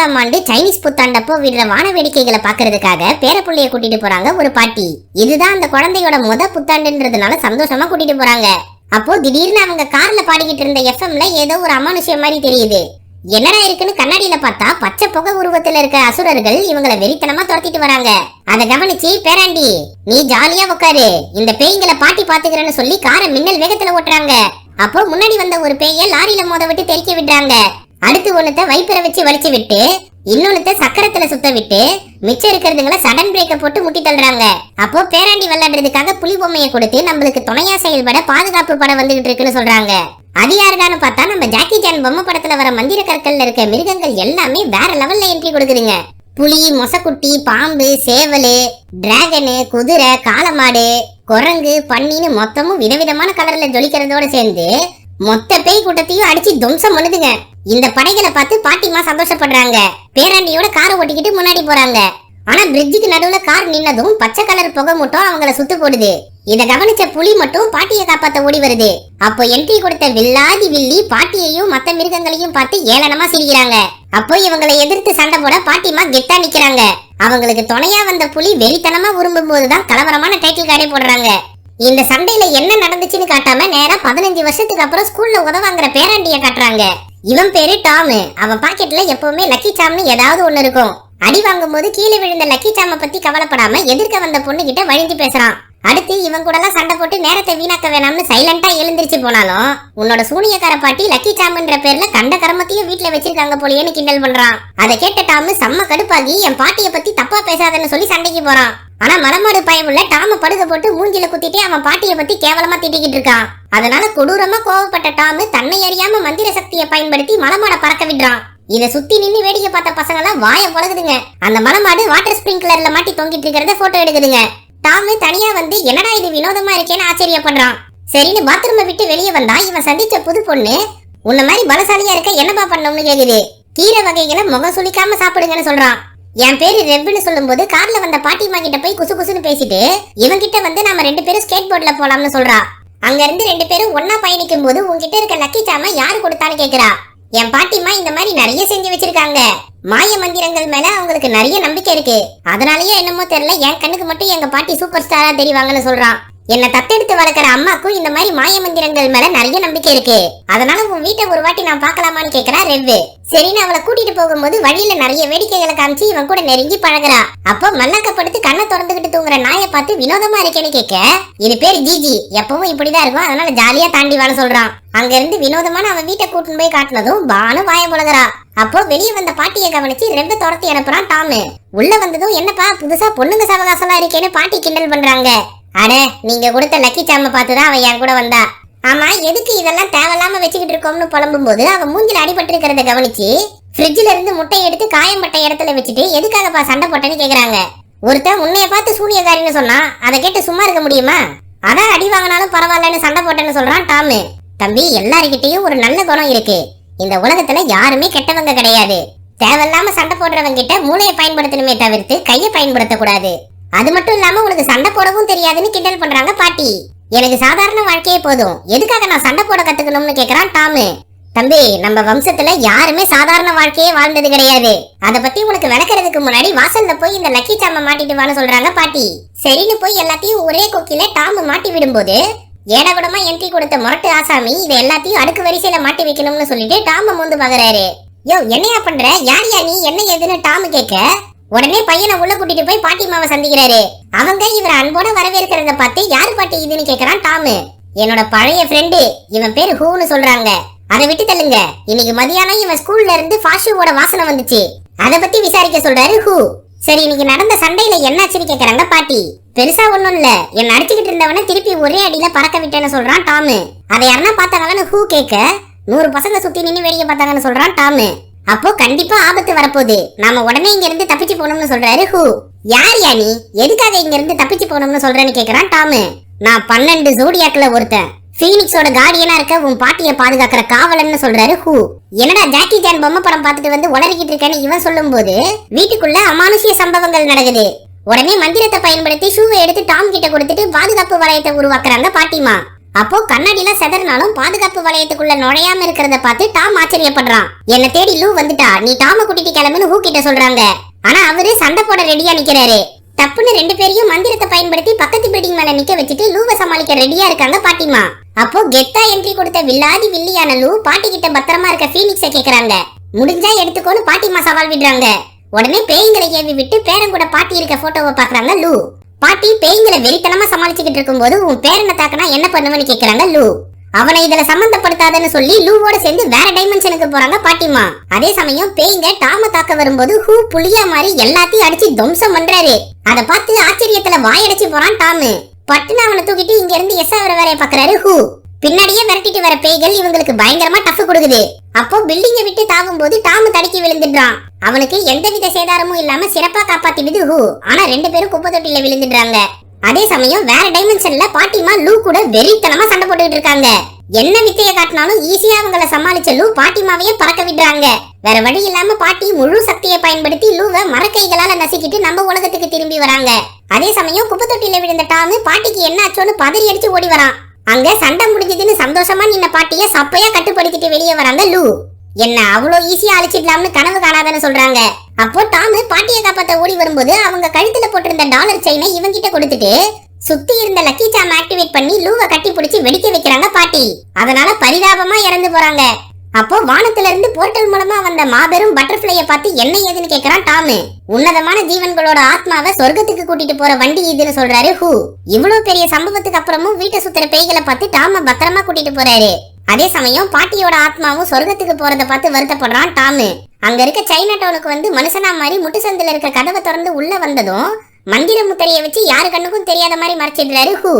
நான்காம் ஆண்டு சைனீஸ் புத்தாண்டப்போ விடுற வான வேடிக்கைகளை பாக்குறதுக்காக பேரப்புள்ளைய கூட்டிட்டு போறாங்க ஒரு பாட்டி. இதுதான் அந்த குழந்தையோட முத புத்தாண்டுன்றதுனால சந்தோஷமா கூட்டிட்டு போறாங்க. அப்போ திடீர்னு அவங்க கார்ல பாடிக்கிட்டு இருந்த எஃப்எம்ல ஏதோ ஒரு அமானுஷ்யம் மாதிரி தெரியுது. என்னடா இருக்குன்னு கண்ணாடியில பார்த்தா பச்சை புகை உருவத்துல இருக்க அசுரர்கள் இவங்கள வெறித்தனமா துரத்திட்டு வராங்க. அத கவனிச்சு பேராண்டி நீ ஜாலியா உட்காரு இந்த பேய்களை பாட்டி பாத்துக்கிறேன்னு சொல்லி காரை மின்னல் வேகத்துல ஓட்டுறாங்க. அப்போ முன்னாடி வந்த ஒரு பேய லாரியில மோத விட்டு தெறிக்க விடுறாங்க. அடுத்து ஒண்ணுத்த வைப்பரை வச்சு வலிச்சு விட்டு இன்னொன்னுத்த சக்கரத்துல சுத்த விட்டு மிச்சம் இருக்கிறதுங்கள சடன் பிரேக்க போட்டு முட்டி தள்ளுறாங்க. அப்போ பேராண்டி விளையாடுறதுக்காக புலி பொம்மையை கொடுத்து நம்மளுக்கு துணையா செயல்பட பாதுகாப்பு படம் வந்துகிட்டு இருக்குன்னு சொல்றாங்க. அது யாருடான்னு பார்த்தா நம்ம ஜாக்கி ஜான் பொம்மை படத்துல வர மந்திர கற்கள்ல இருக்க மிருகங்கள் எல்லாமே வேற லெவல்ல என்ட்ரி கொடுக்குதுங்க. புலி மொசக்குட்டி பாம்பு சேவலு டிராகனு குதிரை காலமாடு குரங்கு பன்னின்னு மொத்தமும் விதவிதமான கலர்ல ஜொலிக்கிறதோட சேர்ந்து மொத்த பேய் கூட்டத்தையும் அடிச்சு துவம்சம் பண்ணுதுங்க. இந்த படைகளை பார்த்து பாட்டிமா சந்தோஷப்படுறாங்க. பேராண்டியோட காரை ஓட்டிக்கிட்டு முன்னாடி போறாங்க. ஆனா பிரிட்ஜுக்கு நடுவுல கார் நின்னதும் பச்சை கலர் புகை மட்டும் அவங்கள சுத்து போடுது. இத கவனிச்ச புலி மட்டும் பாட்டியை காப்பாத்த ஓடி வருது. அப்போ என்ட்ரி கொடுத்த வில்லாதி வில்லி பாட்டியையும் மத்த மிருகங்களையும் பார்த்து ஏளனமா சிரிக்கிறாங்க. அப்போ இவங்களை எதிர்த்து சண்டை போட பாட்டிமா கெத்தா நிக்கிறாங்க. அவங்களுக்கு துணையா வந்த புலி வெறித்தனமா உரும்பும் போதுதான் கலவரமான டைட்டில் கார்டே போடுறாங்க. இந்த சண்டையில என்ன நடந்துச்சுன்னு காட்டாம நேரா பதினஞ்சு வருஷத்துக்கு அப்புறம் ஸ்கூல்ல உதவாங்கிற பேராண்டிய காட்டுறாங்க. இவன் பேரு டாமு அவன் பாக்கெட்ல எப்பவுமே லக்கி சாம்னு ஏதாவது ஒண்ணு இருக்கும். அடி வாங்கும் போது கீழே விழுந்த லக்கி சாம பத்தி கவலைப்படாம எதிர்க்க வந்த பொண்ணு கிட்ட வழிஞ்சு பேசுறான். அடுத்து இவன் கூட எல்லாம் சண்டை போட்டு நேரத்தை வீணாக்க வேணாம்னு சைலண்டா எழுந்திருச்சு போனாலும் உன்னோட சூனியக்கார பாட்டி லக்கி சாமுன்ற பேர்ல கண்ட கரமத்தையும் வீட்டுல வச்சிருக்காங்க போலயேன்னு கிண்டல் பண்றான். அதை கேட்ட டாமு செம்ம கடுப்பாகி என் பாட்டிய பத்தி தப்பா பேசாதன்னு சொல்லி சண்டைக்கு போறான். ஆனா மலமாடு பயமுள்ள டாம படுக போட்டு மூஞ்சில குத்திட்டு அவன் பாட்டியை பத்தி கேவலமா திட்டிக்கிட்டு இருக்கான். அதனால கொடூரமா கோவப்பட்ட டாமு தன்னை அறியாம மந்திர சக்தியை பயன்படுத்தி மலமாட பறக்க விடுறான். இத சுத்தி நின்னு வேடிக்கை பார்த்த பசங்க எல்லாம் வாய பொழகுதுங்க அந்த மலமாடு வாட்டர் ஸ்பிரிங்க்லர்ல மாட்டி தொங்கிட்டு இருக்கிறத போட்டோ எடுக்குதுங்க. டாமு தனியா வந்து என்னடா இது வினோதமா இருக்கேன்னு ஆச்சரியப்படுறான். சரின்னு பாத்ரூமை விட்டு வெளியே வந்தா இவன் சந்திச்ச புது பொண்ணு உன்ன மாதிரி பலசாலியா இருக்க என்னப்பா பண்ணணும்னு கேக்குது? கீரை வகைகளை முகம் சுளிக்காம சாப்பிடுங்கன்னு சொல்றான். என் பேரு ரெவ்னு சொல்லும்போது கார்ல வந்த பாட்டிமா கிட்ட போய் குசு குசுன்னு பேசிட்டு இவன் கிட்ட வந்து நாம ரெண்டு பேரும் ஸ்கேட் போர்ட்ல போலாம்னு சொல்றா. அங்க இருந்து ரெண்டு பேரும் ஒன்னா பயணிக்கும் போது உங்ககிட்ட இருக்க லக்கி சாம யாரு கொடுத்தான்னு கேக்குறா. என் பாட்டிமா இந்த மாதிரி நிறைய செஞ்சு வச்சிருக்காங்க. மாய மந்திரங்கள் மேல அவங்களுக்கு நிறைய நம்பிக்கை இருக்கு. அதனாலயே என்னமோ தெரியல என் கண்ணுக்கு மட்டும் எங்க பாட்டி சூப்பர் ஸ்டாரா தெரிவாங்கன்னு சொல்றான். என்ன தத்தெடுத்து வளர்க்குற அம்மாக்கும் இந்த மாதிரி மாய மந்திரங்கள் மேல நிறைய நம்பிக்கை இருக்கு. அதனால உன் வீட்டை ஒரு வாட்டி நான் பாக்கலாமான்னு கேக்குறா ரெவ்வு. சரின்னு அவளை கூட்டிட்டு போகும்போது வழியில நிறைய வேடிக்கைகளை காமிச்சு இவன் கூட நெருங்கி பழகுறா. அப்போ மல்லக்கப்படுத்து கண்ணை திறந்துகிட்டு தூங்குற நாயை பார்த்து வினோதமா இருக்கேன்னு கேட்க இது பேர் ஜிஜி. எப்பவும் இப்படிதான் இருக்கும் அதனால ஜாலியா தாண்டி வாழ சொல்றான். அங்க இருந்து வினோதமான அவன் வீட்டை கூட்டின்னு போய் காட்டினதும் பானு வாய புலகுறா அப்போ வெளியே வந்த பாட்டியை கவனிச்சு ரெண்டு துரத்தி அனுப்புறான் டாமு. உள்ள வந்ததும் என்னப்பா புதுசா பொண்ணுங்க சவகாசமா இருக்கேன்னு பாட்டி கிண்டல் பண்றாங்க. அட நீங்க கொடுத்த லக்கி சாம பார்த்துதான் அவன் என் கூட வந்தா. ஆமா எதுக்கு இதெல்லாம் தேவையில்லாம வச்சுக்கிட்டு இருக்கோம்னு புலம்பும் போது அவன் மூஞ்சில அடிபட்டு இருக்கிறத கவனிச்சு ஃப்ரிட்ஜ்ல இருந்து முட்டையை எடுத்து காயம்பட்ட இடத்துல வச்சுட்டு எதுக்காகப்பா சண்டை போட்டேன்னு கேக்குறாங்க. ஒருத்தன் உன்னைய பார்த்து சூனியக்காரின்னு சொன்னா அதை கேட்டு சும்மா இருக்க முடியுமா? அதான் அடி வாங்கினாலும் பரவாயில்லன்னு சண்டை போட்டேன்னு சொல்றான் டாமு. தம்பி எல்லாருக்கிட்டையும் ஒரு நல்ல குணம் இருக்கு. இந்த உலகத்துல யாருமே கெட்டவங்க கிடையாது. தேவையில்லாம சண்டை போடுறவங்க கிட்ட மூளையை பயன்படுத்தணுமே தவிர்த்து கையை பயன்படுத்தக்கூடாது. அது மட்டும் இல்லாம உனக்கு சண்டை போடவும் தெரியாதுன்னு கிண்டல் பண்றாங்க பாட்டி. எனக்கு சாதாரண வாழ்க்கையே போதும். எதுக்காக நான் சண்டை போட கத்துக்கணும்னு கேக்குறான் டாமு. தம்பி நம்ம வம்சத்துல யாருமே சாதாரண வாழ்க்கையே வாழ்ந்தது கிடையாது. அத பத்தி உனக்கு விளக்குறதுக்கு முன்னாடி வாசல்ல போய் இந்த லக்கி சாம மாட்டிட்டு வான்னு சொல்றாங்க பாட்டி. சரின்னு போய் எல்லாத்தையும் ஒரே கொக்கில டாமு மாட்டி விடும்போது ஏடகுடமா என்ட்ரி கொடுத்த முரட்டு ஆசாமி இதை எல்லாத்தையும் அடுக்கு வரிசையில மாட்டி வைக்கணும்னு சொல்லிட்டு டாம மூந்து பாக்குறாரு யோ என்னையா பண்ற? யார் யா நீ? என்ன ஏதுன்னு டாமு கேட்க உடனே பையனை உள்ள கூட்டிட்டு போய் பாட்டி மாவை சந்திக்கிறாரு. அவங்க இவரை அன்போட வரவேற்கிறத பார்த்து யாரு பாட்டி இதுன்னு கேக்குறான் டாமு. என்னோட பழைய ஃப்ரெண்டு இவன் பேரு ஹூன்னு சொல்றாங்க. அதை விட்டு தள்ளுங்க. இன்னைக்கு மதியானம் இவன் ஸ்கூல்ல இருந்து ஃபாஷுவோட வாசனை வந்துச்சு. அத பத்தி விசாரிக்க சொல்றாரு ஹூ. சரி இன்னைக்கு நடந்த சண்டையில என்னாச்சுன்னு கேக்குறாங்க பாட்டி. பெருசா ஒண்ணும் இல்ல. என்ன அடிச்சுக்கிட்டு இருந்தவன திருப்பி ஒரே அடியில பறக்க விட்டேன்னு சொல்றான் டாமு. அதை யாருன்னா பார்த்தாங்கன்னு ஹூ கேட்க நூறு பசங்க சுத்தி நின்னு வேடிக்கை பார்த்தாங்கன்னு சொல்றான் டாமு. அப்போ கண்டிப்பா ஆபத்து வரப்போகுது. நாம உடனே இங்க இருந்து தப்பிச்சு போகணும்னு சொல்றாரு ஹூ. யார் யா நீ? எதுக்காக இங்க இருந்து தப்பிச்சு போகணும்னு சொல்றேன்னு கேக்குறான் டாமு. நான் பன்னெண்டு ஜோடியாக்குல ஒருத்தன். ஃபீனிக்ஸோட கார்டியனா இருக்க உன் பாட்டியை பாதுகாக்கிற காவலன்னு சொல்றாரு ஹூ. என்னடா ஜாக்கி ஜான் பொம்மை படம் பார்த்துட்டு வந்து உளறிக்கிட்டு இருக்கேன்னு இவன் சொல்லும் போது வீட்டுக்குள்ள அமானுஷ்ய சம்பவங்கள் நடக்குது. உடனே மந்திரத்தை பயன்படுத்தி ஷூவை எடுத்து டாம் கிட்ட கொடுத்துட்டு பாதுகாப்பு வளையத்தை உருவாக்குறாங்க பாட்டிமா. அப்போ கண்ணாடியில செதறினாலும் பாதுகாப்பு வளையத்துக்குள்ள நுழையாம இருக்கிறத பார்த்து டாம் ஆச்சரியப்படுறான். என்ன தேடி லூ வந்துட்டா. நீ டாம கூட்டிட்டு கிளம்புன்னு ஹூ கிட்ட சொல்றாங்க. ஆனா அவரு சண்டை போட ரெடியா நிக்கிறாரு. தப்புன்னு ரெண்டு பேரையும் மந்திரத்தை பயன்படுத்தி பக்கத்து பில்டிங் மேல நிக்க வச்சுட்டு லூவை சமாளிக்க ரெடியா இருக்காங்க பாட்டிமா. அப்போ கெத்தா என்ட்ரி கொடுத்த வில்லாதி வில்லியான லூ பாட்டி கிட்ட பத்திரமா இருக்க ஃபீனிக்ஸ கேக்குறாங்க. முடிஞ்சா எடுத்துக்கோன்னு பாட்டிமா சவால் விடுறாங்க. உடனே பேய்களை ஏவி விட்டு பேரங்கூட பாட்டி இருக்க போட்டோவை பாக்குறாங்க லூ. பாட்டி பேய்களை வெறித்தனமா சமாளிச்சுக்கிட்டு இருக்கும்போது உன் பேரனை தாக்கனா என்ன பண்ணுவேன்னு கேக்குறாங்க லூ. அவனை இதுல சம்பந்தப்படுத்தாதன்னு சொல்லி லூவோட சேர்ந்து வேற டைமென்ஷனுக்கு போறாங்க பாட்டிமா அதே சமயம் பேய்ங்க டாம தாக்க வரும்போது ஹூ புளியா மாதிரி எல்லாத்தையும் அடிச்சு துவம்சம் பண்றாரு. அத பார்த்து ஆச்சரியத்துல வாயடிச்சு போறான் டாமு. பட்டுன்னு அவனை தூக்கிட்டு இங்க இருந்து எஸ் அவர வேலைய பாக்குறாரு ஹூ. பின்னாடியே விரட்டிட்டு வர பேய்கள் இவங்களுக்கு பயங்கரமா டஃப் கொடுக்குது. அப்போ பில்டிங்கை விட்டு தாவும் போது டாம் தடுக்கி விழுந்துடுறான். அவனுக்கு எந்தவித சேதாரமும் இல்லாம சிறப்பா காப்பாத்திடுது ஹூ. ஆனா ரெண்டு பேரும் குப்பை தொட்டில விழுந்துடுறாங்க. அதே சமயம் வேற டைமென்ஷன்ல பாட்டிமா லூ கூட வெறித்தனமா சண்டை போட்டுக்கிட்டு இருக்காங்க. என்ன வித்தையை காட்டினாலும் ஈஸியா அவங்கள சமாளிச்ச லூ பாட்டிமாவையே பறக்க விடுறாங்க. வேற வழி இல்லாம பாட்டி முழு சக்தியை பயன்படுத்தி லூவை மரக்கைகளால நசுக்கிட்டு நம்ம உலகத்துக்கு திரும்பி வராங்க. அதே சமயம் குப்பை தொட்டில விழுந்த டாமு பாட்டிக்கு என்ன ஆச்சோன்னு பதறி அடிச்சு ஓடி வரான். அங்க சண்டை முடிஞ்சதுன்னு சந்தோஷமா நின்ன பாட்டிய சப்பையா கட்டுப்படுத்திட்டு வெளியே வராங்க லூ. என்ன அவ்வளோ ஈஸியா அழிச்சிடலாம்னு கனவு காணாதன்னு சொல்றாங்க. அப்போ டாமு பாட்டியை காப்பாத்த ஓடி வரும்போது அவங்க கழுத்துல போட்டிருந்த டாலர் செயினை இவங்கிட்ட கொடுத்துட்டு சுத்தி இருந்த லக்கி சாம் ஆக்டிவேட் பண்ணி லூவை கட்டி பிடிச்சி வெடிக்க வைக்கிறாங்க பாட்டி. அதனால பரிதாபமா இறந்து போறாங்க. அப்போ வானத்துல இருந்து போர்ட்டல் மூலமா வந்த மாபெரும் பட்டர்ஃபிளைய பார்த்து என்ன ஏதுன்னு கேக்குறான் டாமு. உன்னதமான ஜீவன்களோட ஆத்மாவை சொர்க்கத்துக்கு கூட்டிட்டு போற வண்டி இதுன்னு சொல்றாரு ஹூ. இவ்வளவு பெரிய சம்பவத்துக்கு அப்புறமும் வீட்டை சுத்துற பேய்களை பார்த்து டாம பத்திரமா கூட்டிட்டு போறாரு. அதே சமயம் பாட்டியோட ஆத்மாவும் சொர்க்கத்துக்கு போறத பார்த்து வருத்தப்படுறான் டாமு. அங்க இருக்க சைனா டவுனுக்கு வந்து மனுஷனா மாதிரி முட்டுசந்தில இருக்க கதவை திறந்து உள்ள வந்ததும் மந்திர முத்திரையை வச்சு யாரு கண்ணுக்கும் தெரியாத மாதிரி மறைச்சிடுறாரு ஹூ.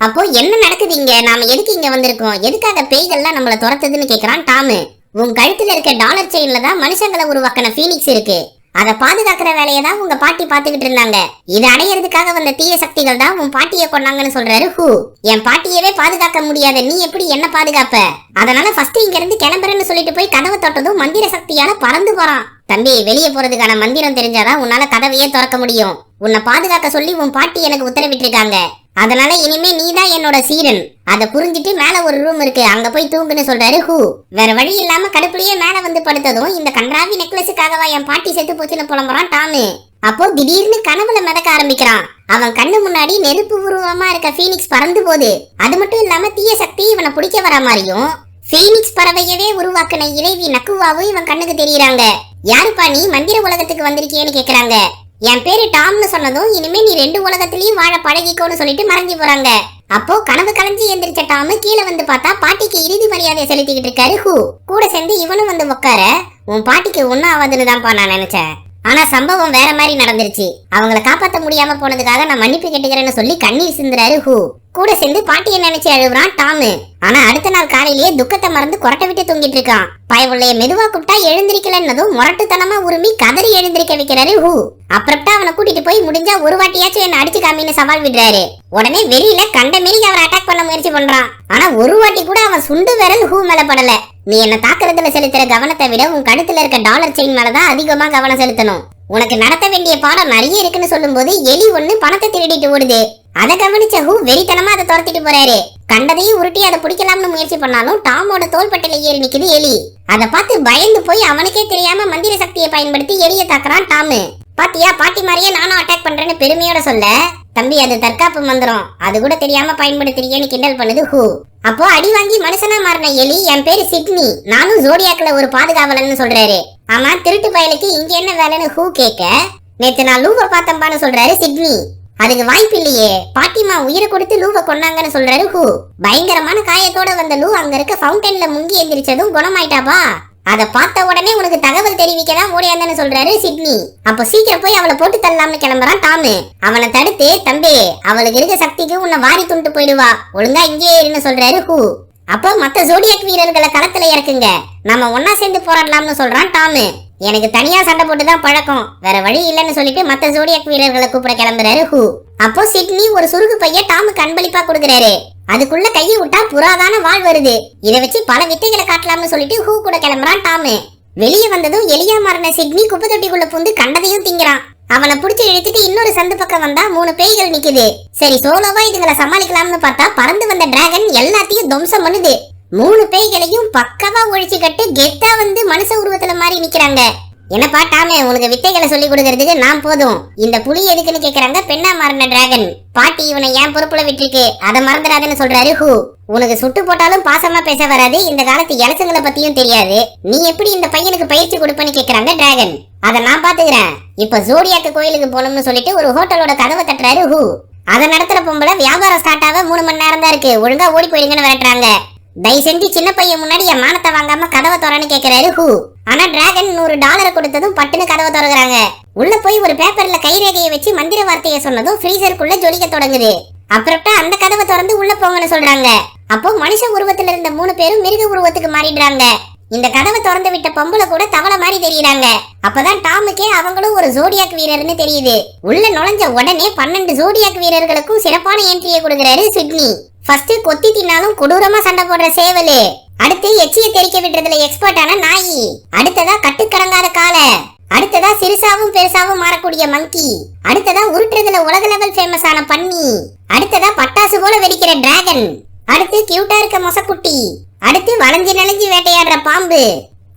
அப்போ என்ன நடக்குது இங்க? நாம எதுக்கு இங்க வந்திருக்கோம்? எதுக்காக பேய்கள்லாம் நம்மள துரத்துதுன்னு கேக்குறான் டாமு. உன் கழுத்துல இருக்க டாலர் செயின்ல தான் மனுஷங்களை உருவாக்கின ஃபீனிக்ஸ் இருக்கு. அதை பாதுகாக்கிற வேலையை தான் உங்க பாட்டி பாத்துக்கிட்டு இருந்தாங்க. இதை அடையறதுக்காக வந்த தீய சக்திகள் தான் உன் பாட்டியை கொண்டாங்கன்னு சொல்றாரு ஹூ. என் பாட்டியவே பாதுகாக்க முடியாத நீ எப்படி என்ன பாதுகாப்ப? அதனால ஃபர்ஸ்ட் இங்க இருந்து கிளம்புறேன்னு சொல்லிட்டு போய் கதவை தொட்டதும் மந்திர சக்தியால பறந்து போறான். தம்பி வெளியே போறதுக்கான மந்திரம் தெரிஞ்சாதான் உன்னால கதவையே திறக்க முடியும். உன்னை பாதுகாக்க சொல்லி உன் பாட்டி எனக்கு உத்தரவிட்டிருக்காங்க. அதனால இனிமே நீ தான் என்னோட சீரன். அதை புரிஞ்சிட்டு மேல ஒரு ரூம் இருக்கு. அங்க போய் தூங்குன்னு சொல்றாரு ஹூ. வேற வழி இல்லாம கடுப்புலயே மேல வந்து படுத்ததும் இந்த கன்றாவி நெக்லஸுக்காகவா என் பாட்டி செத்து போச்சுன்னு புலம்புறான் டாமு. அப்போ திடீர்னு கனவுல மிதக்க ஆரம்பிக்கிறான். அவன் கண்ணு முன்னாடி நெருப்பு உருவமா இருக்க ஃபீனிக்ஸ் பறந்து போகுது. அது மட்டும் இல்லாம தீய சக்தி இவனை பிடிக்க வர மாதிரியும் ஃபீனிக்ஸ் பறவையவே உருவாக்குன இறைவி நக்குவாவும் இவன் கண்ணுக்கு தெரியறாங்க. யாருப்பா நீ? மந்திர உலகத்துக்கு வந்திருக்கியேன்னு கேக்குறாங்க. என் பேரு டாம்னு சொன்னதும் இனிமே நீ ரெண்டு உலகத்திலயும் வாழ பழகிக்கோன்னு சொல்லிட்டு மறைஞ்சு போறாங்க. அப்போ கனவு கலைஞ்சு எந்திரிச்ச டாமு கீழே வந்து பார்த்தா பாட்டிக்கு இறுதி மரியாதையை செலுத்திக்கிட்டு இருக்காரு ஹூ. கூட சேர்ந்து இவனும் வந்து உட்கார உன் பாட்டிக்கு ஒன்னும் ஆகாதுன்னு தான்ப்பா நான் நினைச்சேன். ஆனா சம்பவம் வேற மாதிரி நடந்துருச்சு. அவங்கள காப்பாற்ற முடியாம போனதுக்காக நான் மன்னிப்பு கேட்டுக்கிறேன்னு சொல்லி கண்ணீர் சிந்துறாரு ஹூ. கூட சேர்ந்து பாட்டியை நினைச்சு அழுகுறான் டாமு. ஆனா அடுத்த நாள் காலையிலேயே துக்கத்தை மறந்து கொரட்டை விட்டு தூங்கிட்டு இருக்கான். பயவுள்ளைய மெதுவா கூப்பிட்டா எழுந்திருக்கலன்னதும் முரட்டுத்தனமா உருமி கதறி எழுந்திருக்க வைக்கிறாரு ஹூ. அப்புறம்டா அவனை கூட்டிட்டு போய் முடிஞ்சா ஒரு வாட்டியாச்சும் என்ன அடிச்சு காமின்னு சவால் விடுறாரு. உடனே வெளியில கண்ட மீறி அவரை அட்டாக் பண்ண முயற்சி பண்றான். ஆனா ஒரு வாட்டி கூட அவன் சுண்டு விரல் ஹூ மேல படல. நீ என்ன தாக்குறதுல செலுத்துற கவனத்தை விட உன் கழுத்துல இருக்க டாலர் செயின் மேலதான் அதிகமா கவனம் செலுத்தணும். உனக்கு நடத்த வேண்டிய பாடம் நிறைய இருக்குன்னு சொல்லும்போது எலி ஒண்ணு பணத்தை திருடிட்டு ஓடுது. அதை கவனிச்ச ஹூ வெறித்தனமா அதை துரத்திட்டு போறாரு. கண்டதையும் உருட்டி அதை பிடிக்கலாம்னு முயற்சி பண்ணாலும் டாமோட தோள்பட்டையில ஏறி நிக்குது எலி. அதை பார்த்து பயந்து போய் அவனுக்கே தெரியாம மந்திர சக்தியை பயன்படுத்தி எலிய தாக்குறான் டாமு. பாத்தியா பாட்டி மாதிரியே நானும் அட்டாக் பண்றேன்னு பெருமையோட சொல்ல? தம்பி அது தற்காப்பு மந்திரம். அது கூட தெரியாம பயன்படுத்துறியேன்னு கிண்டல் பண்ணுது ஹூ. அப்போ அடி வாங்கி மனுஷனா மாறின எலி என் பேரு சிட்னி. நானும் ஜோடியாக்குல ஒரு பாதுகாவலன்னு சொல்றாரு. ஆமா திருட்டு பயலுக்கு இங்க என்ன வேலைன்னு ஹூ கேட்க? நேத்து நான் லூவை பார்த்தம்பான்னு சொல்றாரு சிட்னி. அதுக்கு வாய்ப்பு இல்லையே. பாட்டிமா உயிரை கொடுத்து லூவை கொண்டாங்கன்னு சொல்றாரு ஹூ பயங்கரமான காயத்தோட வந்த லூ அங்க இருக்க ஃபவுண்டன்ல முங்கி எந்திரிச்சதும் குணமாயிட்டாப்பா. அத பார்த்த உடனே உனக்கு தகவல் தெரிவிக்க தான் ஓடியாந்தன்னு சொல்றாரு சிட்னி. அப்போ சீக்கிரம் போய் அவளை போட்டு தள்ளலாம்னு கிளம்புறான் டாமு. அவனை தடுத்து தம்பி அவளுக்கு இருக்க சக்திக்கு உன்னை வாரி துண்டு போயிடுவா. ஒழுங்கா இங்கேயே இருன்னு சொல்றாரு ஹூ அப்போ மத்த ஜோடியாக் வீரர்களை களத்துல இறக்குங்க. நம்ம ஒன்னா சேர்ந்து போராடலாம்னு சொல்றான் டாமு. எனக்கு தனியா சண்டை போட்டு தான் பழக்கம். வேற வழி இல்லைன்னு சொல்லிட்டு மத்த ஜோடியாக் வீரர்களை கூப்பிட கிளம்புறாரு ஹூ. அப்போ சிட்னி ஒரு சுருகு பைய டாமுக்கு அன்பளிப்பா கொடுக்கறாரு. அதுக்குள்ள கையை விட்டா புறாதான வாழ் வருது. இதை வச்சு பல வித்தைகளை காட்டலாம்னு சொல்லிட்டு ஹூ கூட கிளம்புறான் டாமு. வெளியே வந்ததும் எலியா மாறின சிட்னி குப்பை தொட்டிக்குள்ள பூந்து கண்டதையும் திங்கிறான். அவனை புடிச்சு இழுத்துட்டு இன்னொரு சந்து பக்கம் வந்தா மூணு பேய்கள் நிக்குது. சரி சோலோவா இதுங்களை சமாளிக்கலாம்னு பார்த்தா பறந்து வந்த டிராகன் எல்லாத்தையும் துவம்சம் பண்ணுது. மூணு பேய்களையும் பக்கவா ஒழிச்சு கட்டு கெத்தா வந்து மனுஷ உருவத்துல மாறி நிக்கிறாங்க. என்னப்பா டாமே உனக்கு வித்தைகளை சொல்லி கொடுக்கறதுக்கு நான் போதும். இந்த புலி எதுக்குன்னு கேக்குறாங்க? பெண்ணா மாறின டிராகன் பாட்டி இவனை ஏன் பொறுப்புல விட்டுருக்கு? அதை மறந்துடாதுன்னு சொல்றாரு ஹூ. உனக்கு சுட்டு போட்டாலும் பாசமா பேச வராது. இந்த காலத்து இலச்சங்களை பத்தியும் தெரியாது. நீ எப்படி இந்த பையனுக்கு பயிற்சி கொடுப்பன்னு கேக்குறாங்க டிராகன் அதை நான் பாத்துக்கிறேன். இப்ப ஜோடியாக்கு கோயிலுக்கு போகணும்னு சொல்லிட்டு ஒரு ஹோட்டலோட கதவை தட்டுறாரு ஹூ. அதை நடத்துற பொம்பளை வியாபாரம் ஸ்டார்ட் ஆக மூணு மணி நேரம் தான் இருக்கு. ஒழுங்கா ஓடி போயிடுங்கன்னு விரட்டுறாங்க. தயவு செஞ்சு சின்ன பையன் முன்னாடி என் மானத்தை வாங்காம கதவை தோறன்னு கேக்குறாரு ஹூ. ஆனா டிராகன் நூறு டாலரை கொடுத்ததும் பட்டுன்னு கதவை திறகுறாங்க உள்ள போய் ஒரு பேப்பர்ல கைரேகையை வச்சு மந்திர வார்த்தையை சொன்னதும் ஃப்ரீசருக்குள்ள ஜொலிக்க தொடங்குது. அப்புறம்டா அந்த கதவை திறந்து உள்ள போங்கன்னு சொல்றாங்க. அப்போ மனுஷ உருவத்துல இருந்த மூணு பேரும் மிருக உருவத்துக்கு மாறிடுறாங்க. இந்த கதவை திறந்து விட்ட பொம்பளை கூட தவளை மாதிரி தெரியுறாங்க. அப்பதான் டாமுக்கே அவங்களும் ஒரு ஜோடியாக் வீரர்னு தெரியுது. உள்ள நுழைஞ்ச உடனே பன்னெண்டு ஜோடியாக் வீரர்களுக்கும் சிறப்பான என்ட்ரியை கொடுக்கிறாரு சிட்னி. ஃபர்ஸ்ட் கொத்தி தின்னாலும் கொடூரமா சண்டை போடுற சேவலு. அடுத்து எச்சிய தெறிக்க விடுறதுல எக்ஸ்பர்ட்டான நாயி. அடுத்ததா கட்டுக்கடங்காத காலை அடுத்ததா சிறுசாவும் பெருசாவும் மாறக்கூடிய மங்கி அடுத்ததா உருட்டுறதுல உலக லெவல் ஃபேமஸ் ஆன பன்னி. அடுத்ததா பட்டாசு போல வெடிக்கிற டிராகன் அடுத்து கியூட்டா இருக்க மொசக்குட்டி. அடுத்து வளைஞ்சு நெளிஞ்சு வேட்டையாடுற பாம்பு.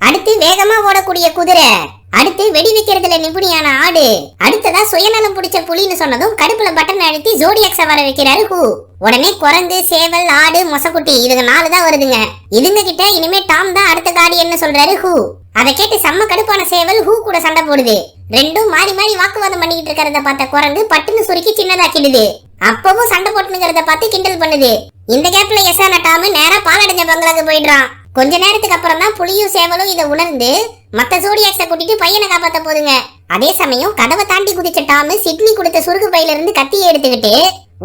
அடுத்து வேகமா ஓடக்கூடிய குதிரை. அடுத்து வெடி வைக்கிறதுல நிபுணியான ஆடு. அடுத்ததா சுயநலம் பிடிச்ச புலின்னு சொன்னதும் கடுப்புல பட்டன் அழுத்தி ஜோடியாக்ஸ வர வைக்கிறாரு ஹூ. உடனே குரங்கு சேவல் ஆடு மொசக்குட்டி இதுங்க நாலு தான் வருதுங்க. இதுங்க கிட்ட இனிமே டாம் தான் அடுத்த கார்டியன்னு சொல்றாரு ஹூ. அதை கேட்டு செம்ம கடுப்பான சேவல் ஹூ கூட சண்டை போடுது. ரெண்டும் மாறி மாறி வாக்குவாதம் பண்ணிக்கிட்டு இருக்கிறத பார்த்த குரங்கு பட்டுன்னு சுருக்கி சின்னதாக்கிடுது. அப்பவும் சண்டை போட்டுங்கிறத பார்த்து கிண்டல் பண்ணுது. இந்த கேப்ல எஸ்ஆன டாமு நேரா பாலடைஞ்ச பங்களாக்கு போயிடுறான். கொஞ்ச நேரத்துக்கு அப்புறம் தான் புலியும் சேவலும் இதை உணர்ந்து மத்த சோடியாக்ஸ கூட்டிட்டு பையனை காப்பாத்த போதுங்க. அதே சமயம் கதவை தாண்டி குதிச்ச டாமு சிட்னி கொடுத்த சுருக்கு பையில இருந்து கத்தியை எடுத்துக்கிட்டு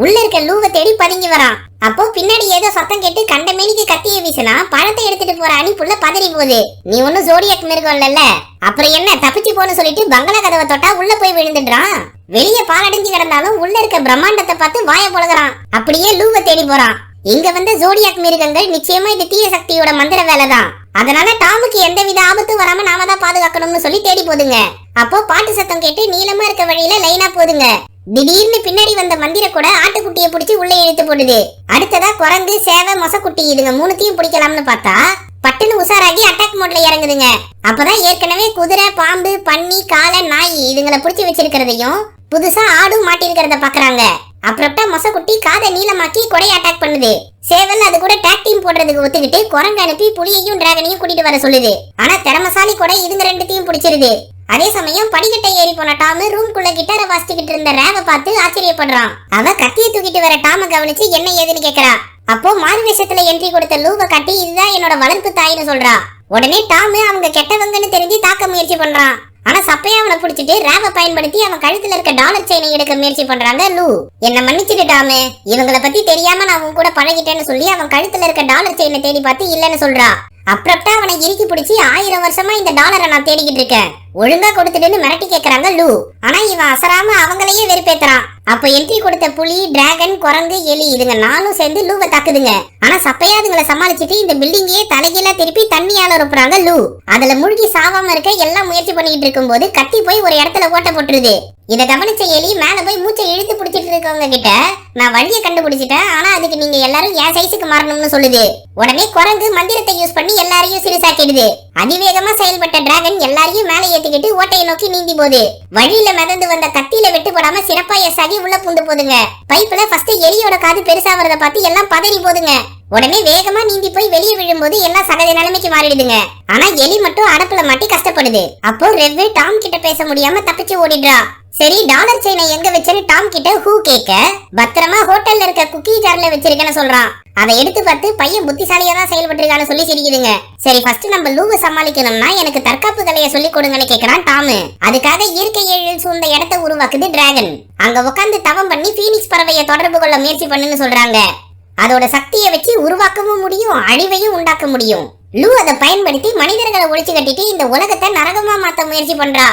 உள்ள இருக்க லூவை தேடி பதுங்கி வரான். அப்போ பின்னாடி ஏதோ சத்தம் கேட்டு கண்ட மேனிக்கு கத்தியை வீசினா பழத்தை எடுத்துட்டு போற அணிப்புள்ள பதறி போகுது. நீ ஒன்னும் ஜோடியாக் மிருகம் இல்லல்ல. அப்புறம் என்ன தப்பிச்சு போன்னு சொல்லிட்டு பங்களா கதவை தொட்டா உள்ள போய் விழுந்துடுறான். வெளிய பாலடைஞ்சு கிடந்தாலும் உள்ள இருக்க பிரம்மாண்டத்தை பார்த்து வாய பொழுகிறான் அப்படியே லூவை தேடி போறான். இங்க வந்த ஜோடியாக் மிருகங்கள் நிச்சயமா இது தீய சக்தியோட மந்திர வேலைதான். அதனால டாமுக்கு எந்தவித ஆபத்தும் வராம நாம தான் பாதுகாக்கணும்னு சொல்லி தேடி போதுங்க. அப்போ பாட்டு சத்தம் கேட்டு நீளமா இருக்க வழியில லைனா போதுங்க. திடீர்னு பின்னாடி வந்த மந்திர கூட ஆட்டுக்குட்டியை பிடிச்சி உள்ள இழுத்து போடுது. அடுத்ததா குரங்கு சேவை மொசக்குட்டி இதுங்க மூணுத்தையும் பிடிக்கலாம்னு பார்த்தா பட்டுன்னு உசாராகி அட்டாக் மோட்ல இறங்குதுங்க. அப்பதான் ஏற்கனவே குதிரை பாம்பு பன்னி காளை நாய் இதுங்களை பிடிச்சி வச்சிருக்கிறதையும் புதுசா ஆடும் மாட்டிருக்கிறத பாக்குறாங்க. அப்புறம்டா மொசக்குட்டி காதை நீளமாக்கி கொடைய அட்டாக் பண்ணுது. சேவல் அது கூட டாக் டீம் போடுறதுக்கு ஒத்துக்கிட்டு குரங்கு அனுப்பி புலியையும் டிராகனையும் கூட்டிட்டு வர சொல்லுது. ஆனா திறமசாலி கொடை இதுங்க ரெண்டுத்தையும் பிடிச்சிருது. அதே சமயம் படிக்கட்டை ஏறி போன டாமு ரூம்குள்ள கிட்டார வாசிச்சுக்கிட்டு இருந்த ரேவ பார்த்து ஆச்சரியப்படுறான். அவ கத்திய தூக்கிட்டு வர டாம கவனிச்சு என்ன ஏதுன்னு கேக்குறா. அப்போ மாறு வேஷத்துல என்ட்ரி கொடுத்த லூவை காட்டி இதுதான் என்னோட வளர்ப்பு தாயின்னு சொல்றா. உடனே டாமு அவங்க கெட்டவங்கன்னு தெரிஞ்சு தாக்க முயற்சி பண்றான். ஆனா சப்பையா அவனை பிடிச்சிட்டு ரேவை பயன்படுத்தி அவன் கழுத்துல இருக்க டாலர் செயினை எடுக்க முயற்சி பண்றாங்க லூ. என்ன மன்னிச்சிட்டு டாமு இவங்கள பத்தி தெரியாம நான் உன் கூட பழகிட்டேன்னு சொல்லி அவன் கழுத்துல இருக்க டாலர் செயினை தேடி பார்த்து இல்லன்னு சொல்றா. அப்புறம்டா அவனை இறுக்கி பிடிச்சி ஆயிரம் வருஷமா இந்த டாலரை நான் தேடிக்கிட்டு இருக்கேன். ஒழுங்கா கொடுத்துட்டுன்னு மிரட்டி கேக்குறாங்க லூ. ஆனா இவன் அசராம அவங்களையே வெறுப்பேத்துறான். அப்ப என்ட்ரி கொடுத்த புலி டிராகன் குரங்கு எலி இதுங்க நாலும் சேர்ந்து லூவை தாக்குதுங்க. ஆனா சப்பையா அதுங்களை சமாளிச்சுட்டு இந்த பில்டிங்கையே தலைகீழா திருப்பி தண்ணியால ரொப்புறாங்க லூ. அதுல மூழ்கி சாவாம இருக்க எல்லாம் முயற்சி பண்ணிட்டு இருக்கும்போது கட்டி போய் ஒரு இடத்துல ஓட்ட போட்டுருது. இதை கவனிச்ச எலி மேல போய் மூச்சை இழுத்து பிடிச்சிட்டு இருக்கவங்க கிட்ட நான் வழியை கண்டுபிடிச்சிட்டேன். ஆனா அதுக்கு நீங்க எல்லாரும் என் சைஸுக்கு மாறணும்னு சொல்லுது. உடனே குரங்கு மந்திரத்தை யூஸ் பண்ணி எல்லாரையும் சிறுசாக்கிடுது. அதிவேகமா செயல்பட்ட டிராகன் எல்லாரையும் மேலே ஏத்திக்கிட்டு ஓட்டையை நோக்கி நீந்தி போகுது. வழியில மிதந்து வந்த கத்தியில வெட்டு போடாம சிறப்பா எஸ் ஆகி உள்ள பூந்து போதுங்க பைப்ல ஃபர்ஸ்ட் எலியோட காது பெருசாகிறத பார்த்து எல்லாம் பதறி போதுங்க உடனே வேகமா நீந்தி போய் வெளியே விழும்போது எல்லாம் சகஜ நிலைமைக்கு மாறிடுதுங்க. ஆனா எலி மட்டும் அடப்புல மாட்டி கஷ்டப்படுது. அப்போ ரெவ்வே டாம் கிட்ட பேச முடியாம தப்பிச்சு ஓடிடுறா. சரி டாலர் செயினை எங்க வச்சேன்னு டாம் கிட்ட ஹூ கேட்க பத்திரமா ஹோட்டல்ல இருக்க குக்கி ஜார்ல வச்சிருக்கேன்னு சொல்றான். அதை எடுத்து பார்த்து பையன் புத்திசாலியா தான் செயல்பட்டிருக்கான்னு சொல்லி சிரிக்குதுங்க. சரி ஃபர்ஸ்ட் நம்ம லூவை சமாளிக்கணும்னா எனக்கு தற்காப்பு கலையை சொல்லி கொடுங்கன்னு கேக்குறான் டாமு. அதுக்காக இயற்கை எழில் சூழ்ந்த இடத்தை உருவாக்குது டிராகன் அங்க உட்காந்து தவம் பண்ணி பீனிக்ஸ் பறவையை தொடர்பு கொள்ள முயற்சி பண்ணுன்னு சொல்றாங்க. அதோட சக்தியை வச்சு உருவாக்கவும் முடியும் அழிவையும் உண்டாக்க முடியும். லூ அதை பயன்படுத்தி மனிதர்களை ஒழிச்சு கட்டிட்டு இந்த உலகத்தை நரகமா மாத்த முயற்சி பண்றா.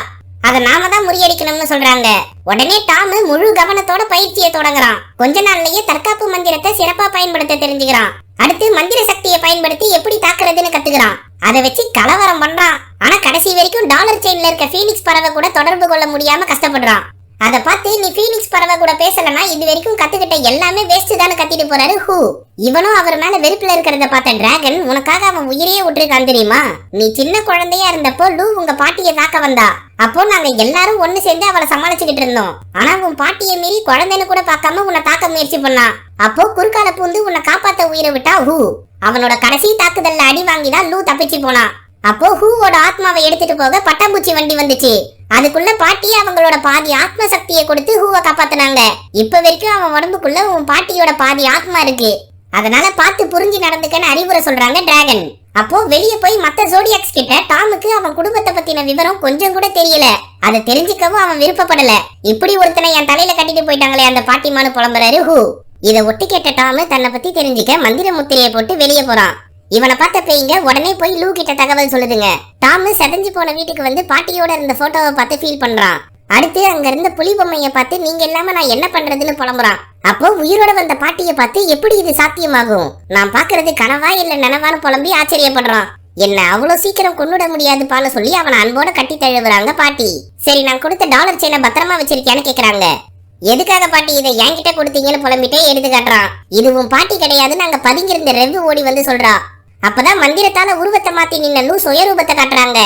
அதை நாம தான் முறியடிக்கணும்னு சொல்றாங்க. உடனே டாமு முழு கவனத்தோட பயிற்சியை தொடங்குறான். கொஞ்ச நாள்லயே தற்காப்பு மந்திரத்தை சிறப்பா பயன்படுத்த தெரிஞ்சுக்கிறான். அடுத்து மந்திர சக்தியை பயன்படுத்தி எப்படி தாக்குறதுன்னு கத்துக்கிறான். அதை வச்சு கலவரம் பண்றான். ஆனா கடைசி வரைக்கும் டாலர் செயின்ல இருக்க ஃபீனிக்ஸ் பறவை கூட தொடர்பு கொள்ள முடியாம கஷ்டப்படுறான். அதை பார்த்து நீ ஃபீனிக்ஸ் பறவை கூட பேசலன்னா இது வரைக்கும் கத்துக்கிட்ட எல்லாமே வேஸ்ட் தானே கத்திட்டு போறாரு ஹூ. இவனும் அவர் மேல வெறுப்புல இருக்கிறத பார்த்த டிராகன் உனக்காக அவன் உயிரையே விட்டுருக்கான் தெரியுமா? நீ சின்ன குழந்தையா இருந்தப்போ லூ உங்க பாட்டியை தாக்க வந்தா. அப்போ நாங்க எல்லாரும் ஒண்ணு சேர்ந்து அவளை சமாளிச்சுக்கிட்டு இருந்தோம். ஆனா உன் பாட்டியை மீறி குழந்தைன்னு கூட பார்க்காம உன்னை தாக்க முயற்சி பண்ணான் அப்போ குறுக்கால பூந்து உன்னை காப்பாத்த உயிரை விட்டா ஹூ. அவனோட கடைசி தாக்குதல்ல அடி வாங்கிதான் லூ தப்பிச்சு போனான் அப்போ ஹூவோட ஆத்மாவை எடுத்துட்டு போக பட்டாம்பூச்சி வண்டி வந்துச்சு. அதுக்குள்ள பாட்டி அவங்களோட பாதி ஆத்ம சக்தியை கொடுத்து ஹூவை காப்பாத்தினாங்க. இப்ப வரைக்கும் அவன் உடம்புக்குள்ள உன் பாட்டியோட பாதி ஆத்மா இருக்கு. அதனால பார்த்து புரிஞ்சு நடந்துக்கன்னு அறிவுரை சொல்றாங்க டிராகன். அப்போ வெளிய போய் மத்த ஜோடியாக்ஸ் கிட்ட டாமுக்கு அவன் குடும்பத்தை பத்தின விவரம் கொஞ்சம் கூட தெரியல. அதை தெரிஞ்சுக்கவும் அவன் விருப்பப்படல. இப்படி ஒருத்தனை என் தலையில கட்டிட்டு போயிட்டாங்களே அந்த பாட்டிமானு புலம்புறாரு ஹூ. இதை ஒட்டி கேட்ட டாமு தன்னை பத்தி தெரிஞ்சுக்க மந்திர முத்திரையை போட்டு வெளியே போறான். இவனை பார்த்த பேய்ங்க உடனே போய் லூ கிட்ட தகவல் சொல்லுதுங்க. டாம் செதஞ்சு போன வீட்டுக்கு வந்து பாட்டியோட இருந்த போட்டோவை பார்த்து ஃபீல் பண்றான். அடுத்து அங்க இருந்த புலி பொம்மைய பார்த்து நீங்க இல்லாம நான் என்ன பண்றதுன்னு புலம்புறான். அப்போ உயிரோட வந்த பாட்டிய பார்த்து எப்படி இது சாத்தியமாகும்? நான் பாக்குறது கனவா இல்ல நனவான்னு புலம்பி ஆச்சரியப்படுறான். என்ன அவ்வளவு சீக்கிரம் கொண்டுட முடியாது பால சொல்லி அவனை அன்போட கட்டி தழுவுறாங்க பாட்டி. சரி நான் கொடுத்த டாலர் செயினை பத்திரமா வச்சிருக்கியான்னு கேக்குறாங்க. எதுக்காக பாட்டி இதை என்கிட்ட கொடுத்தீங்கன்னு புலம்பிட்டே எடுத்து காட்டுறான். இதுவும் பாட்டி கிடையாது நாங்க பதுங்கிருந்த ரெவ்வு ஓடி வந்து சொல்றா. அப்பதான் மந்திரத்தால உருவத்தை மாத்தி நின்ன லூ சுயரூபத்தை காட்டுறாங்க.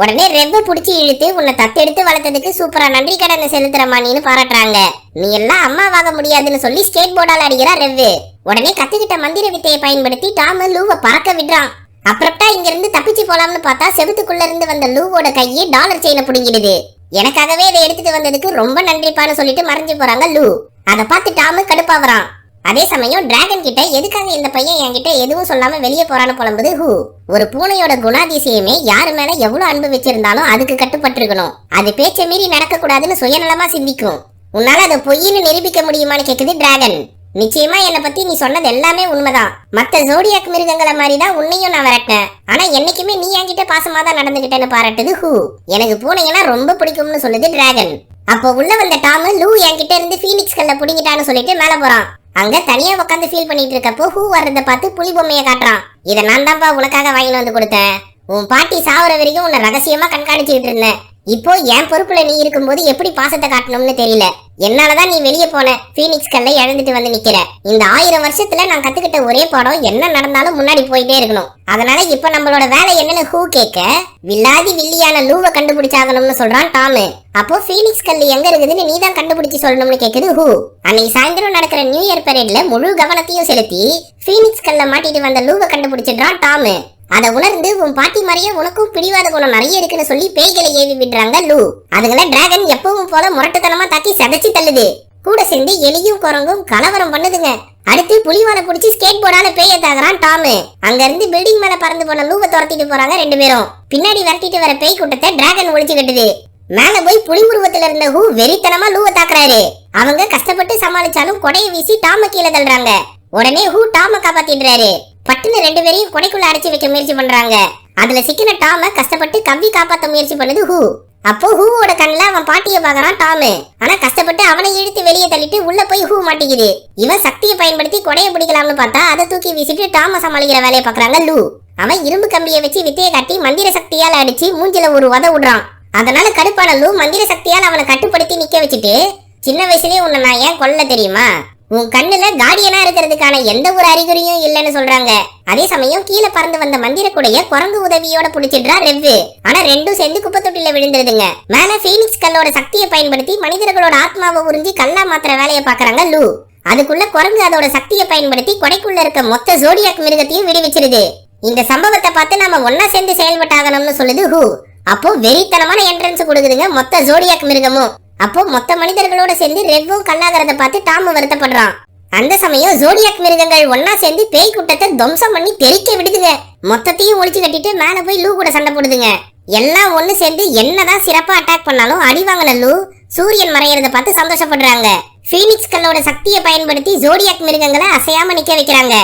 உடனே ரெவ்வ புடிச்சு இழுத்து உன்னை தத்தெடுத்து வளர்த்ததுக்கு சூப்பரா நன்றி கடனை செலுத்துறமா பாராட்டுறாங்க. நீ எல்லாம் அம்மாவாக முடியாதுன்னு சொல்லி ஸ்கேட் போர்டால அடிக்கிறா ரெவ்வு உடனே கத்துக்கிட்ட மந்திர வித்தையை பயன்படுத்தி டாம லூவை பறக்க விடுறான். அப்புறம்டா இங்க இருந்து தப்பிச்சு போலாம்னு பார்த்தா செவுத்துக்குள்ள இருந்து வந்த லூவோட கையை டாலர் செயினை புடிங்கிடுது. எனக்காகவே இதை எடுத்துட்டு வந்ததுக்கு ரொம்ப நன்றிப்பான்னு சொல்லிட்டு மறைஞ்சு போறாங்க லூ. அதை பார்த்து டாமு கடுப்பாவறான். அதே சமயம் டிராகன் கிட்ட எதுக்காக இந்த பையன் என்கிட்ட எதுவும் சொல்லாம வெளியே போறான்னு புலம்புது? ஹூ ஒரு பூனையோட குணாதிசயமே யாரு மேல எவ்வளவு அன்பு வச்சிருந்தாலும் அதுக்கு கட்டுப்பட்டிருக்கணும். அது பேச்சை மீறி நடக்க கூடாதுன்னு சுயநலமா சிந்திக்கும். உன்னால அதை பொய்ன்னு நிரூபிக்க முடியுமான்னு கேக்குது டிராகன் நிச்சயமா என்னை பத்தி நீ சொன்னது எல்லாமே உண்மைதான். மத்த ஜோடியாக் மிருகங்களை மாதிரி தான் உன்னையும் நான் விரட்டினேன். ஆனா என்னைக்குமே நீ என்கிட்ட பாசமா தான் நடந்துகிட்டேன்னு பாராட்டுது ஹூ. எனக்கு பூனைங்கன்னா ரொம்ப பிடிக்கும்னு சொல்லுது டிராகன் அப்போ உள்ள வந்த டாமு லூ என்கிட்ட இருந்து ஃபீனிக்ஸ் கல்ல புடிங்கிட்டான்னு சொல்லிட்டு மேல போறான். அங்க தனியா உட்காந்து ஃபீல் பண்ணிட்டு இருக்கப்போ ஹூ வர்றத பார்த்து புலி பொம்மையை காட்டுறான். இதை நான் தான்ப்பா உனக்காக வாங்கிட்டு வந்து கொடுத்தேன். உன் பாட்டி சாவர வரைக்கும் உன்னை ரகசியமா கண்காணிச்சுக்கிட்டு இருந்தேன். இப்போ என் பொறுப்புல நீ இருக்கும்போது எப்படி பாசத்தை காட்டணும்னு தெரியல. என்னாலதான் நீ வெளியே போன. ஃபீனிக்ஸ் கல்லை இழந்துட்டு வந்து நிக்கிற. இந்த ஆயிரம் வருஷத்துல நான் கத்துக்கிட்ட ஒரே பாடம் என்ன நடந்தாலும் முன்னாடி போயிட்டே இருக்கணும். அதனால இப்ப நம்மளோட வேலை என்னன்னு ஹூ கேட்க வில்லாதி வில்லியான லூவை கண்டுபிடிச்சாகணும்னு சொல்றான் டாமு. அப்போ ஃபீனிக்ஸ் கல் எங்க இருக்குதுன்னு நீ தான் கண்டுபிடிச்சு சொல்லணும்னு கேக்குது ஹூ அன்னைக்கு சாயந்தரம் நடக்கிற நியூ இயர் பரேட்ல முழு கவனத்தையும் செலுத்தி ஃபீனிக்ஸ் கல்ல மாட்டிட்டு வந்த லூவை கண்டுபிடிச்சிடுறான் டாமு. அதை உணர்ந்து உன் பாட்டி மாதிரியே உனக்கும் பிடிவாத குணம் நிறைய இருக்குன்னு சொல்லி பேய்களை ஏவி விடுறாங்க லூ. அதுங்கள டிராகன் எப்பவும் போல முரட்டுத்தனமா தாக்கி சதைச்சு தள்ளுது. கூட சேர்ந்து எலியும் குரங்கும் கலவரம் பண்ணுதுங்க. அடுத்து புலிவாலை புடிச்சு ஸ்கேட் போர்டால பேய தாக்குறான் டாமு. அங்க இருந்து பில்டிங் மேல பறந்து போன லூவை துரத்திட்டு போறாங்க ரெண்டு பேரும். பின்னாடி விரட்டிட்டு வர பேய் கூட்டத்தை டிராகன் ஒழிச்சு கட்டுது. மேல போய் புலி உருவத்துல இருந்த ஹூ வெறித்தனமா லூவை தாக்குறாரு. அவங்க கஷ்டப்பட்டு சமாளிச்சாலும் கொடையை வீசி டாம கீழே தள்ளுறாங்க. உடனே ஹூ டாம காப்பாத்திடுறாரு. பட்டுன்னு ரெண்டு பேரையும் கொடைக்குள்ள அடைச்சு வைக்க முயற்சி பண்றாங்க. அதுல சிக்கின டாம கஷ்டப்பட்டு கவ்வி காப்பாத்த முயற்சி பண்ணுது ஹூ. அப்போ ஹூவோட கண்ணுல அவன் பாட்டிய பாக்குறான் டாமு. ஆனா கஷ்டப்பட்டு அவனை இழுத்து வெளியே தள்ளிட்டு உள்ள போய் ஹூ மாட்டிக்குது. இவன் சக்தியை பயன்படுத்தி கொடைய பிடிக்கலாம்னு பார்த்தா அதை தூக்கி வீசிட்டு டாம சமாளிக்கிற வேலையை பாக்குறாங்க லூ. அவன் இரும்பு கம்பியை வச்சு வித்தையை காட்டி மந்திர சக்தியால அடிச்சு மூஞ்சில ஒரு உத விடுறான். அதனால கடுப்பான லூ மந்திர சக்தியால் அவனை கட்டுப்படுத்தி நிக்க வச்சுட்டு சின்ன வயசுலயே உன்னை நான் ஏன் கொல்ல தெரியுமா? உன் கண்ணுல கார்டியனா இருக்கிறதுக்கான எந்த ஒரு அறிகுறியும் இல்லைன்னு சொல்றாங்க. அதே சமயம் கீழே பறந்து வந்த மந்திர கூடைய குரங்கு உதவியோட புடிச்சிடுறா ரெவ்வு. ஆனா ரெண்டும் சேர்ந்து குப்பை தொட்டில விழுந்துருதுங்க. மேல ஃபீனிக்ஸ் கல்லோட சக்தியை பயன்படுத்தி மனிதர்களோட ஆத்மாவை உறிஞ்சி கல்லா மாத்திர வேலையை பாக்குறாங்க லூ. அதுக்குள்ள குரங்கு அதோட சக்தியை பயன்படுத்தி கொடைக்குள்ள இருக்க மொத்த ஜோடியாக் மிருகத்தையும் விடுவிச்சிருது. இந்த சம்பவத்தை பார்த்து நாம ஒன்னா சேர்ந்து செயல்பட்டாகணும்னு சொல்லுது ஹூ. அப்போ வெறித்தனமான என்ட்ரன்ஸ் கொடுக்குதுங்க மொத்த ஜோடியாக் மிருகமும். அப்போ மொத்த மனிதர்களோட சேர்ந்து ரெவ்வும் கல்லாகிறத பார்த்து டாமு வருத்தப்படுறான். அந்த சமயம் ஜோடியாக் மிருகங்கள் ஒன்னா சேர்ந்து பேய் கூட்டத்தை துவம்சம் பண்ணி தெறிக்க விடுதுங்க. மொத்தத்தையும் ஒழிச்சு கட்டிட்டு மேல போய் லூ கூட சண்டை போடுதுங்க. எல்லாம் ஒண்ணு சேர்ந்து என்னதான் சிறப்பா அட்டாக் பண்ணாலும் அடி வாங்கின லூ சூரியன் மறையறத பார்த்து சந்தோஷப்படுறாங்க. ஃபீனிக்ஸ் கல்லோட சக்தியை பயன்படுத்தி ஜோடியாக் மிருகங்களை அசையாம நிக்க வைக்கிறாங்க.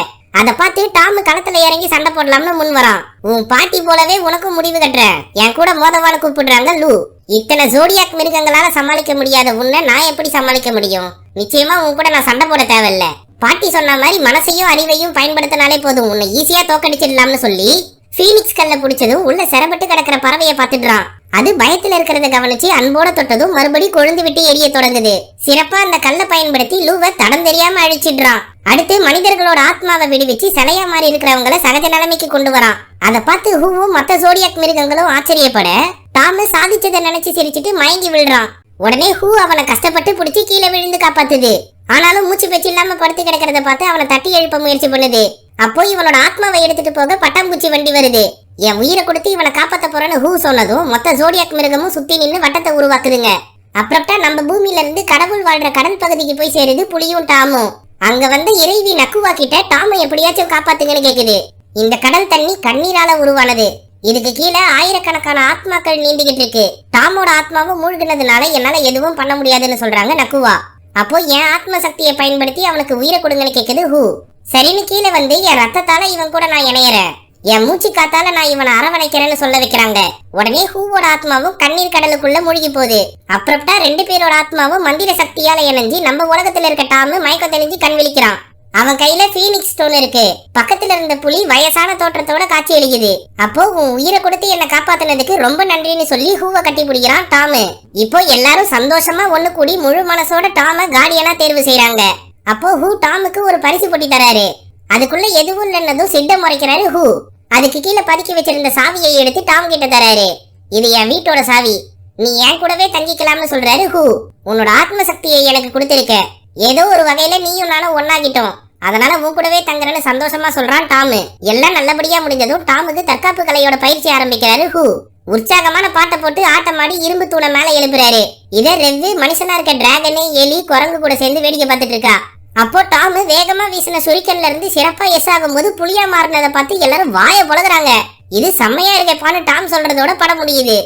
அத பார்த்து டாமு களத்துல இறங்கி சண்டை போடலாம்னு முன் வரான். உன் பாட்டி போலவே உனக்கும் முடிவு கட்டுறேன். என் கூட மோதவாள கூப்பிடுறாங்க லூ. இத்தனை ஜோடியாக் மிருகங்களால சமாளிக்க முடியாத உன்னை நான் எப்படி சமாளிக்க முடியும்? நிச்சயமா உன் கூட நான் சண்டை போட தேவையில்ல. பாட்டி சொன்ன மாதிரி மனசையும் அறிவையும் பயன்படுத்தினாலே போதும். உன்னை ஈஸியா தோக்கடிச்சிடலாம்னு சொல்லி ஃபீனிக்ஸ் கல்ல புடிச்சதும் உள்ள சிரபட்டு கிடக்கிற பறவையை பாத்துடுறான் அது பயத்துல இருக்கிறத கவனிச்சு அன்போட தொட்டதும் மறுபடி கொழுந்து விட்டு எரிய தொடங்குது. சிறப்பா அந்த கல்லை பயன்படுத்தி லூவ தடம் தெரியாம அழிச்சிடுறான். அடுத்து மனிதர்களோட ஆத்மாவை விடுவிச்சு சிலையா மாறி இருக்கிறவங்கள சகஜ நிலைமைக்கு கொண்டு வரான். அதை பார்த்து ஹூவும் மத்த சோடியாக் மிருகங்களும் ஆச்சரியப்பட டாமு சாதிச்சதை நினைச்சு சிரிச்சிட்டு மயங்கி விழுறான். உடனே ஹூ அவனை கஷ்டப்பட்டு பிடிச்சி கீழே விழுந்து காப்பாத்துது. ஆனாலும் மூச்சு பேச்சு இல்லாம படுத்து கிடக்கிறத பார்த்து அவனை தட்டி எழுப்ப முயற்சி பண்ணுது. அப்போ இவனோட ஆத்மாவை எடுத்துட்டு போக பட்டாம்பூச்சி வண்டி வருது. என் உயிரை கொடுத்து இவனை காப்பாத்த போறேன்னு ஹூ சொன்னதும் மொத்த ஜோடியாக் மிருகமும் சுத்தி நின்னு வட்டத்தை உருவாக்குதுங்க. அப்புறம்டா நம்ம பூமியில இருந்து கடவுள் வாழ்ற கடல் பகுதிக்கு போய் சேருது புலியும் டாமும். அங்க வந்து இறைவி நக்குவாக்கிட்ட டாமை எப்படியாச்சும் காப்பாத்துங்கன்னு கேக்குது. இந்த கடல் தண்ணி கண்ணீரால உருவானது. இதுக்கு கீழே ஆயிரக்கணக்கான ஆத்மாக்கள் நீந்திக்கிட்டு இருக்கு. டாமோட ஆத்மாவும் மூழ்கினதுனால என்னால எதுவும் பண்ண முடியாதுன்னு சொல்றாங்க நக்குவா அப்போ என் ஆத்ம சக்தியை பயன்படுத்தி அவனுக்கு உயிரை கொடுங்கன்னு கேக்குது ஹூ. சரின்னு கீழே வந்து என் ரத்தத்தால இவன் கூட நான் இணையறேன். என் மூச்சு காத்தால நான் இவனை அரவணைக்கிறேன்னு சொல்ல வைக்கிறாங்க. உடனே ஹூவோட ஆத்மாவும் கண்ணீர் கடலுக்குள்ள மூழ்கி போகுது. அப்புறம்டா ரெண்டு பேரோட ஆத்மாவும் மந்திர சக்தியால இணைஞ்சு நம்ம உலகத்துல இருக்க டாமு மயக்கம் தெளிஞ்சு கண் விழிக்கிறான். அவன் கையில ஃபீனிக்ஸ் ஸ்டோன் இருக்கு. பக்கத்துல இருந்த புலி வயசான தோற்றத்தோட காட்சி அளிக்குது. அப்போ உன் உயிரை கொடுத்து என்ன காப்பாத்தினதுக்கு ரொம்ப நன்றின்னு சொல்லி ஹூவை கட்டி பிடிக்கிறான் டாமு. இப்போ எல்லாரும் சந்தோஷமா ஒண்ணு கூடி முழு மனசோட டாம கார்டியனா தேர்வு செய்யறாங்க அப்போ ஹூ டாமுக்கு ஒரு பரிசு போட்டி தராரு. அதுக்குள்ள எதுவும் இல்லைன்னதும் சிட்ட முறைக்கிறாரு ஹூ. அதுக்கு கீழே பதுக்கி வச்சிருந்த சாவியை எடுத்து டாம் கிட்ட தராரு. இது என் வீட்டோட சாவி. நீ என் கூடவே தங்கிக்கலாம்னு சொல்றாரு ஹூ. உன்னோட ஆத்ம சக்தியை எனக்கு கொடுத்திருக்க. ஏதோ ஒரு வகையில நீயும் நானும் ஒன்னாகிட்டோம் அதனால உன் கூடவே தங்குறேன்னு சந்தோஷமா சொல்றான் டாமு. எல்லாம் நல்லபடியா முடிஞ்சதும் டாமுக்கு தற்காப்பு கலையோட பயிற்சி ஆரம்பிக்கிறாரு ஹூ. உற்சாகமான பாட்டை போட்டு ஆட்டமாடி இரும்பு தூணை மேல எழுப்புறாரு. இதை ரெவ்வு மனுஷனா இருக்க டிராகனு எலி குரங்கு கூட சேர்ந்து வேடிக்கை பார்த்துட்டு இருக்கா. அப்போ டாமு வேகமா வீசின சுரிக்கல்ல இருந்து சிறப்பா எஸ் ஆகும்போது புளியா மாறினதை பார்த்து எல்லாரும் வாயை பொழகுறாங்க. இது செம்மையா இருக்கப்பான்னு டாம் சொல்றதோட பட முடியுது.